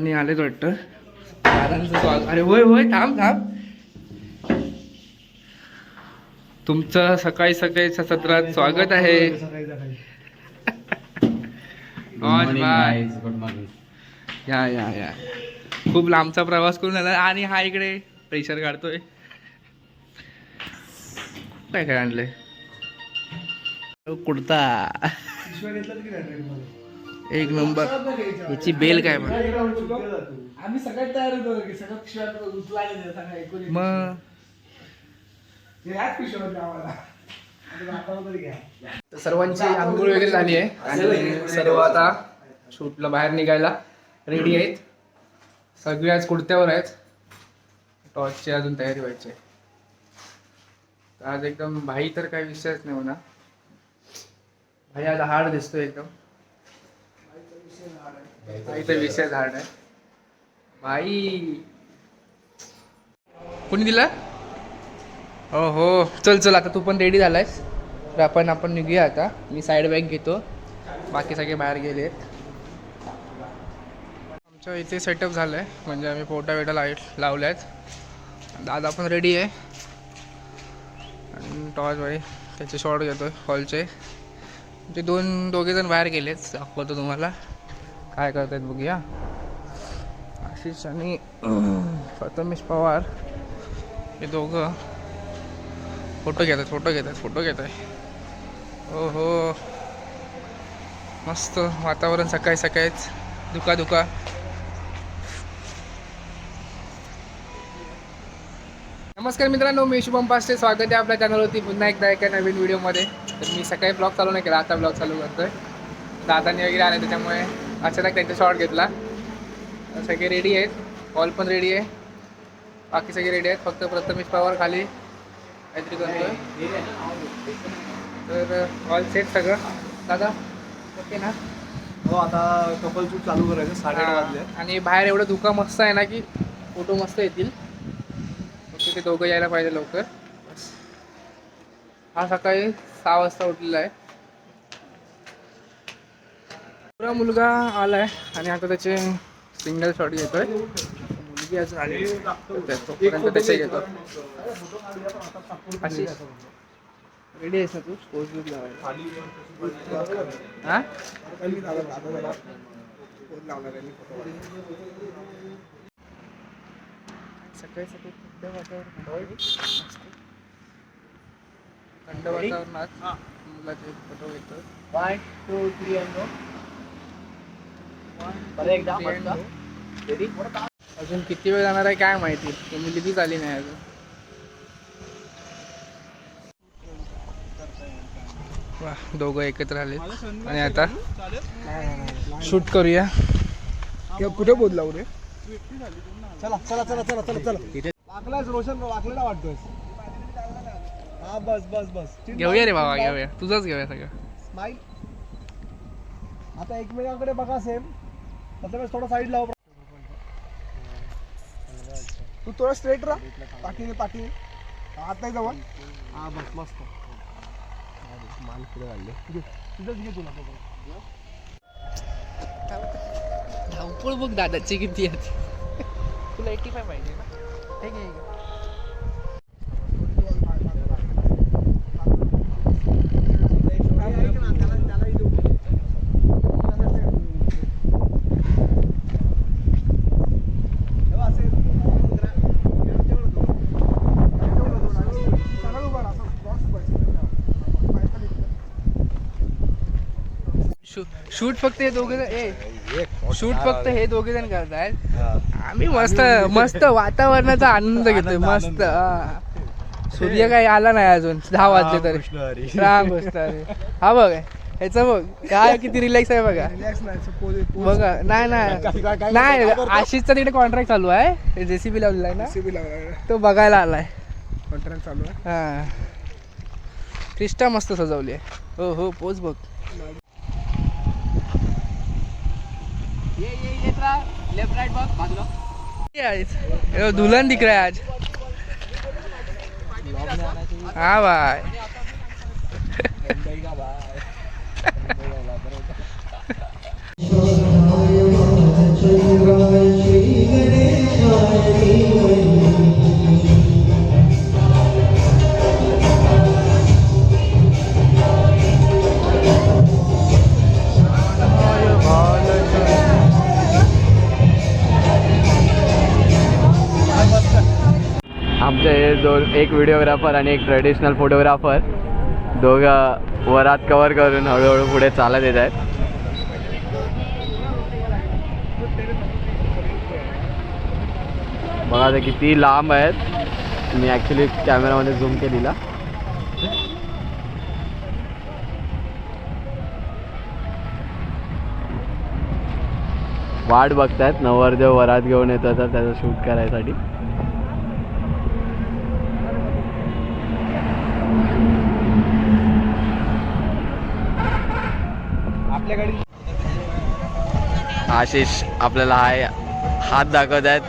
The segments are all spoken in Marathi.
दादानी आलेच वाटतं. दादांचं स्वागत. अरे होय होय थांब थांब. तुमचं सकाळी सकाळीच्या सत्रात स्वागत आहे. या या या. खूप लांबचा प्रवास करून आला. आणि हा इकडे प्रेशर काढतोय. काय काय आणलंय? कुर्ता एक नंबर. याची बेल काय मग आम्ही सगळ्यात तयार होतो की सगळं पिशव्यात येतं. मग? हे तरी सर्वांची आंघोळ वगैरे झाली आहे. आणि सर्व आता शूटला बाहेर निघायला रेडी आहेत. सगळे आज कुर्त्यावर आहेत. टॉर्चची अजून तयारी व्हायची आहे. आज एकदम भाई तर काही विषयच नाही म्हणा भाई आज हार्ड दिसतोय एकदम. भाई विषय झाड आहे. भाई कोणी दिला? हो हो. चल चल आता तू पण रेडी झालायस. तर आपण आपण निघूया आता. मी साईड बॅग घेतो. बाकी सगळे बाहेर गेले आमच्या इथे सेटअप झालं आहे म्हणजे आम्ही फोटा बिटा लाइट लावल्या आहेत दादा पण रेडी आहे. आणि टॉर्च भाई त्याचे शॉर्ट घेतो हॉलचे ते दोन दोघे जण बाहेर गेलेत. दाखवतो तुम्हाला. काय करतायत बघूया. आशिष आणि प्रथमेश पवार. हे दोघं फोटो घेतात फोटो घेतात फोटो घेत आहे हो हो मस्त वातावरण सकाळी सकाळीच. दुका दुका नमस्कार मित्रांनो मी शुभम पास्टे. स्वागत आहे आपल्या चॅनलवरती पुन्हा एकदा एका नवीन व्हिडिओमध्ये तर मी सकाळी ब्लॉग चालू नाही केला आता ब्लॉग चालू करतोय. दादानी वगैरे आले त्याच्यामुळे. अचानक त्यांचा शॉट घेतला. सगळे रेडी आहेत. हॉल पण रेडी आहे. बाकी सगळे रेडी आहेत. फक्त प्रथमेश पवार खाली. काहीतरी करतोय. तर ऑल सेट सगळं. दादा ओके ना? हो आता कपल शूट चालू करायचं. साडे वाजले. आणि बाहेर एवढं धुका मस्त आहे ना की फोटो मस्त येतील. ते दोघं यायला पाहिजे लवकर. बस. हा सकाळी सहा वाजता उठलेला आहे. पुरा मुलगा आलाय आणि आता त्याचे सिंगल शॉट घेतोय. मुलगी अजून आली तोपर्यंत त्याचे घेतो. आशिष रेडी आहेस ना तू? स्पोर्ट्स बुक लावायला. हा? सकाळी सकाळी थंड वातावरण. थंड वातावरणात मुलाचे फोटो घेतो वन टू थ्री अजून किती वेळ जाणार आहे काय माहिती? ती मुलगीच आली नाही अजून. वा दोघं एकत्र आले आणि आता शूट करूया. कुठे बोलला रे चला चला चला चला चला चला. वाकलायस रोशन? वाकलेला वाटतोय हा बस बस बस. घेऊया रे बाबा घेऊया. तुझंच घेऊया सगळं. स्माईल आता एकमेकांकडे बघा सेम. मतलब थोडा साईड लाव तू थोडा स्ट्रेट राहा। पाठी पाठी हात नाही जवळ हा बस मस्त मान पुढे वाढले तुझंच घे तुला धावपळ बघ दादाची किती आहे तुला एटी फाय पाहिजे ना? हे घे, शूट फक्त हे दोघे शूट फक्त हे दोघे जण करतायत. आम्ही मस्त मस्त वातावरणाचा आनंद घेतोय मस्त. सूर्य काही आला नाही अजून दहा वाजले तरी. राम गोष्ट हा बघ ह्याचं बघ काय किती रिलॅक्स आहे बघा. बघा नाही नाही. नाही? आशिषचा तिकडे कॉन्ट्रॅक्ट चालू आहे. जेसीबी लावलेला आहे ना. तो बघायला आलाय. Contract चालू आहे. हा. क्रिस्टा मस्त सजवली आहे. हो हो पोच बघ. लेफ्ट राइट बघ बाजूला ये आज. ये दुल्हन दिख रहा है आज हाँ भाई एक व्हिडिओग्राफर आणि एक ट्रेडिशनल फोटोग्राफर दोघं वरात कवर करून हळूहळू पुढे चालत येत आहेत. बघा ते किती लांब आहेत. मी ॲक्च्युली कॅमेरामध्ये झूम केलेला. वाट बघतायत. नवरदेव वरात घेऊन येतो तर त्याचं शूट करायसाठी. आपल्या गाडी आशिष आपल्याला हाय हात दाखवत आहेत.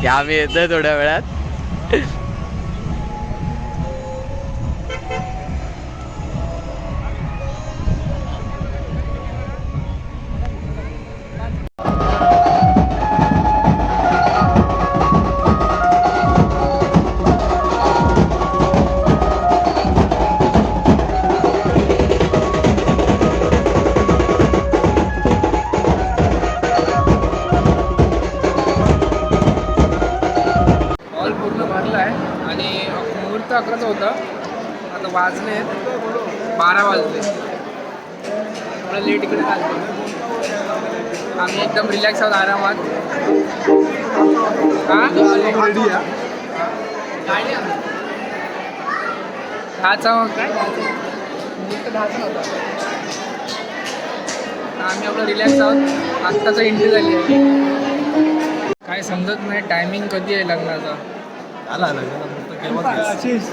की आम्ही येतोय थोड्या वेळात. वाजले. बारा वाजले. थोडं लेट इकडे आलो आम्ही एकदम रिलॅक्स आहोत आरामात. हा? रेडी आहे दहाचा मग काय? मुहूर्त दहाचा होता आम्ही आपलं रिलॅक्स आहोत. आत्ताचा एंट्री झाली आहे. काय समजत नाही टायमिंग कधी आहे लग्नाचा? आला आशिष.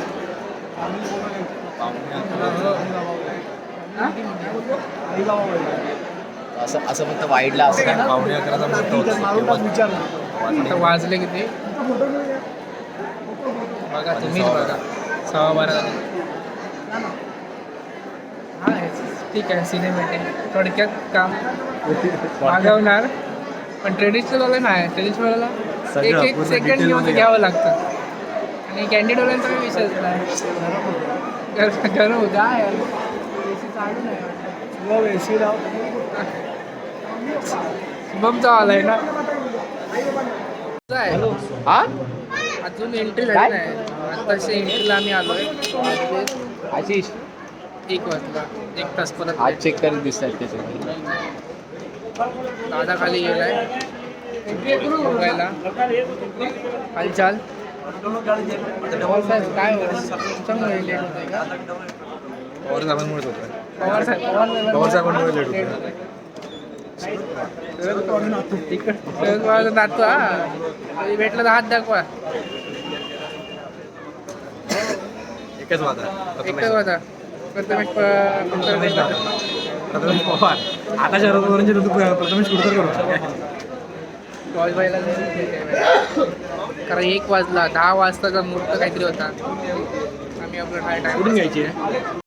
असं असं फक्त वाईडला असं काय पावणे अकराचा आता वाजले किती? बघा तुम्हीच बघा. सहा बारा हा ठीक आहे सिनेमॅटिक थोडक्यात काम मागवणार. पण ट्रेडिशनलवाला नाही. ट्रेडिशनलवाला एक एक सेकंड घेऊन घ्यावं लागतं. आणि कॅन्डिडेटवाल्यांचा काही विषयच नाही. गरम होतं. हा यार? चालू नाही वाटतं. एसी लाव. शुभमचा आला आहे ना आहे. हा? अजून एंट्री झाली नाही. आताशी एंट्रीला आम्ही आलोय. आशिष. एक वाजता. एक तास परत आज. चेक करत दिसत आहेत त्याचे दादा खाली गेलाय. बघायला. खाली साहेब काय हो? का? पवार साहेबांमुळेच होतं पवार साहेब पवार साहेबांमुळे लेट होतं. हा. भेटलं तर हात दाखवा. एकच वादा. एकच होता प्रथमेश पवार. आता शरद पवारांचे ऋतू प्रथमेश कुठतर करू. व्हायला आहे. कारण एक वाजला दहा वाजताचा मुहूर्त काहीतरी होता. आम्ही आपलं टाइम घ्यायची? आहे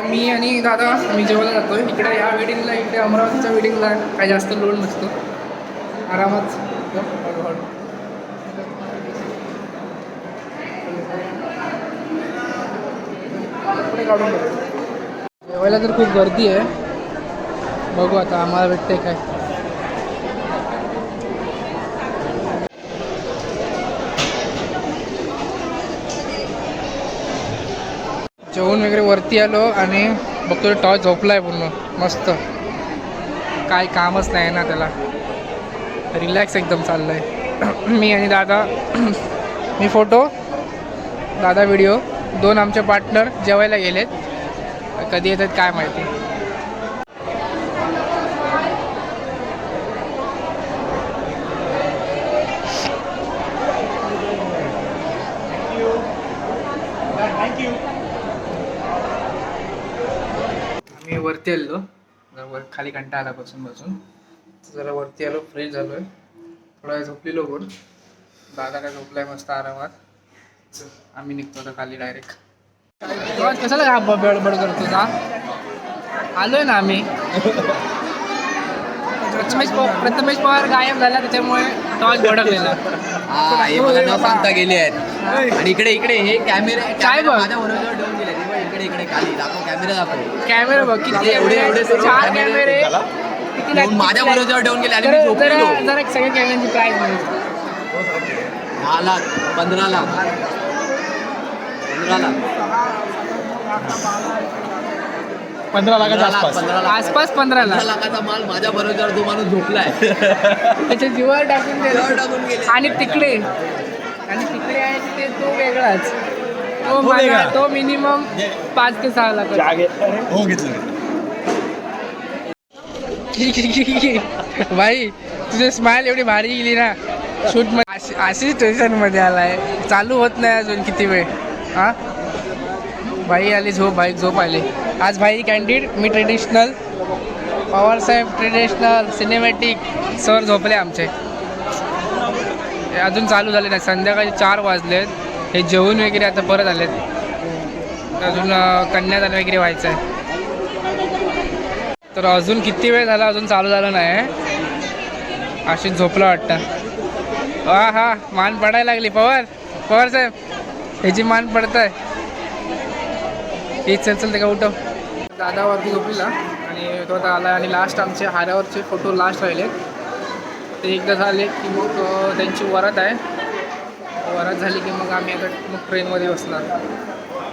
मी आणि दादा आम्ही जेवायला जातो इकडे या वेडिंगला इकडे अमरावतीच्या वेडिंगला काही जास्त लोड नसतो. आरामात. काढून घेतो. जेवायला तर खूप गर्दी आहे. बघू आता आम्हाला भेटते काय. जेवण वगैरे वरती आलो आणि बघतो टॉय झोपलाय पूर्ण. मस्त. काय कामच नाही ना त्याला. रिलॅक्स एकदम चाललंय. मी आणि दादा मी फोटो दादा व्हिडिओ दोन आमचे पार्टनर जेवायला गेलेत. कधी येतात काय माहिती. आम्ही वरती आलो जरा वर खाली कंटा आला बसून बसून. जरा वरती आलो फ्रेश झालोय. थोडा झोपलेलो पण दादा काय झोपलाय मस्त आरामात. आम्ही निघतो आता खाली डायरेक्ट कशाला ब- बडबड करतो का आलोय ना आम्ही. प्रथमेश प्रथमेश पवार गायब झाला त्याच्यामुळे टॉस भडकलेला. मला न सांगता गेले आहेत. आणि इकडे इकडे हे कॅमेरे काय बघ? इकडे इकडे खाली. दाखव कॅमेरा दाखव. कॅमेरा बघ किती एवढे- एवढे चार कॅमेरे? माझ्या बरोबर ठेवून गेले आणि मी जरा झोपलेलो जरा- सगळ्या कॅमेऱ्यांची प्राईस मिळते दहा लाख पंधरा लाख. पंधरा लाख. पंधरा लाखाच्या पंधरा लाख आसपास. पंधरा लाख. आसपास पंधरा पंधरा लाख लाखाचा माल माझ्या बरोबर तो माणूस झोपलाय. त्याच्या जीवावर टाकून जीवावर दिलं. टाकून गेले. आणि तिकडे आणि तिकडे आहे ते तो वेगळाच. तो वेगळा. माझा तो मिनिमम पाच ते सहा लाख हो घेतलं. भाई तुझी स्माइल एवढी भारी गेली ना. शूटमध्ये. अशी टेन्शन आला आलाय. चालू होत नाही अजून किती वेळ? हा? भाई आली झोप भाई झोप आली. आज भाई कॅन्डिड मी ट्रेडिशनल पवार साहेब ट्रेडिशनल सिनेमॅटिक सर झोपले आमचे. अजून चालू झाले नाही. संध्याकाळी चार वाजलेत. हे जेवण वगैरे आता परत आलेत. अजून कन्यादान वगैरे व्हायचं आहे तर अजून किती वेळ झाला अजून चालू झालं नाही अशीच झोपलं वाटतं. हा हा मान पडायला लागली. पवार पवार साहेब ह्याची मान पडत आहे ही चल चल ते का उठव. दादावरती झोपलेला आणि तो आता आला आणि लास्ट आमचे हारावरचे फोटो लास्ट राहिले. ते एकदा झाले की मग त्यांची वरात आहे. वरात झाली की मग आम्ही आता मग ट्रेनमध्ये बसणार.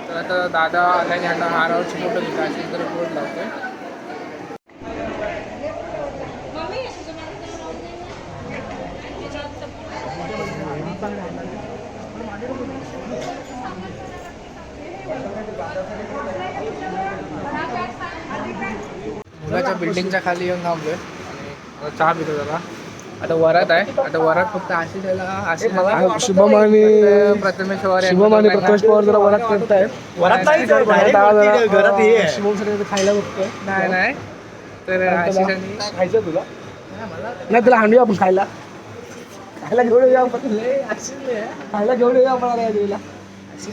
तर आता दादा आल्याने आता हारावरचे फोटो घेतात तर जरा बोर्ड आहे मुलाच्या बिल्डिंगच्या खाली येऊन थांबलोय. आणि चहा पितो जरा. आता वरात आहे. आता वरात फक्त आशिष याला आशिष याला- शुभम आणि प्रथमेश पवार शुभम आणि प्रकाश पवार जरा वरात करतायत. वरात नाही, घरात शुभम सर खायला बघतोय. नाही नाही. तर आशिष आणि खायचं तुला? नाही तुला हांडूया आपण खायला. खायला घेऊन येऊया आपण. खायला घेऊन येऊया आपण. आशिष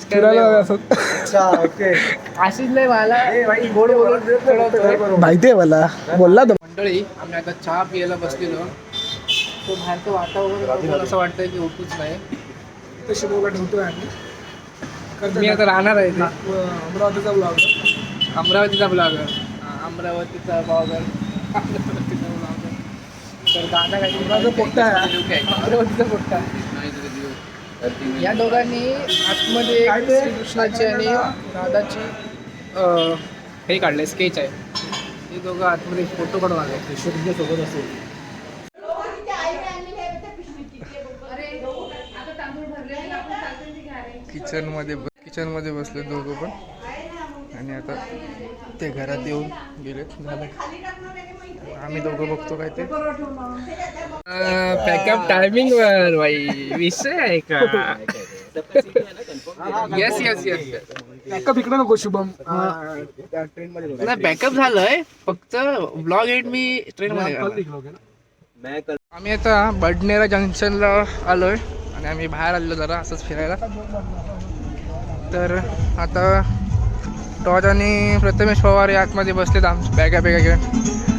फिरायला असं आशिष मला गोड बोलून चढवतोय. माहिती आहे मला बोलला तो मंडळी आम्ही आता चहा पियाला बसलेलो तो बाहेरचं वातावरण असं वाटतंय की उठूच नाही शुभमला ठेवतोय आम्ही मी आता राहणार आहे इथे. अमरावतीचा ब्लॉग अमरावतीचा ब्लॉगर अमरावतीचा ब्लॉगर अमरावतीचा ब्लॉगर तर दादा काय माझं पोट्टा आहे अमरावतीचा पोट्टा या दोघांनी आतमध्ये? श्रीकृष्णाची आणि दादाची अं, हे काढले स्केच आहे. ते दोघं आतमध्ये फोटो काढून आले. कृष्ण सोबत असेल. किचनमध्ये किचनमध्ये बसले दोघं पण. आणि आता ते घरात येऊन गेले झालं आम्ही दोघं बघतो काय ते. पॅकअप टायमिंग वर बाई. विषय आहे का? येस येस येस बॅकअप इकडे नको शुभम. ट्रेन मध्ये नाही बॅकअप झालंय. फक्त ब्लॉग एड मी ट्रेन मध्ये. आम्ही आता बडनेरा जंक्शनला आलोय आणि आम्ही बाहेर आलेलो जरा असंच फिरायला. तर आता टॉज आणि प्रथमेश पवार हे आतमध्ये बसलेत आमच्या बॅगा बॅगा घेऊन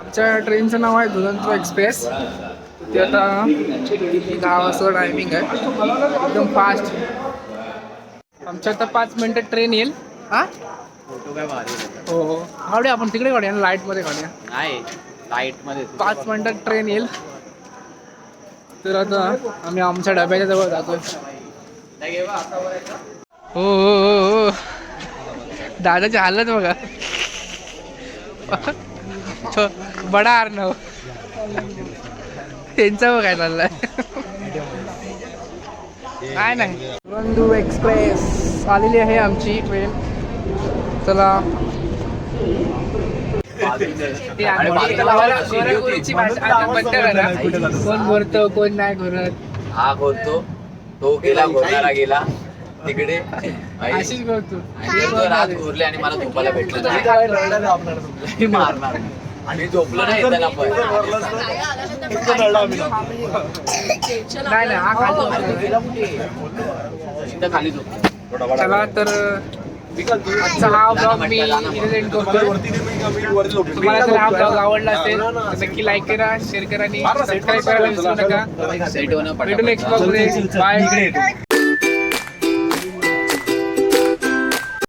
आमच्या ट्रेनचं नाव आहे दुरंतो एक्सप्रेस. ते आता दहा वाजता टायमिंग आहे. एकदम फास्ट आमच्या आता पाच मिनिटात ट्रेन येईल. हा. हो हो. काढूया आपण तिकडे काढूया लाईटमध्ये काढूया नाही लाइटमध्ये पाच मिनिटात ट्रेन येईल. तर आता आम्ही आमच्या डब्याच्या जवळ जातोय. हो हो हो हो. दादाची हालत बघा. छो बडा अर्णव त्यांचा बघ काय चाललाय काय नाही. बंधू एक्सप्रेस आलेली आहे आमची ट्रेन. चला. कोण भरतो कोण नाही भरत. हा बोलतो तो? गेला घोटारा गेला. तिकडे. आई- अशीच करतो आणि तो रात उरले आणि मला झोपायला भेटलं मारणार. आणि झोपलो नाही त्यांना पण. नाही नाही हा खाली इथं खाली झोपलो. चला तर आजचा हा ब्लॉग मी इथे एंड करतो तुम्हाला जर हा ब्लॉग आवडला असेल तर नक्की लाईक करा शेअर करा आणि सबस्क्राईब करायला विसरू नका. सेट होणं भेटू पटापट. नेक्स्ट ब्लॉगमध्ये. बाय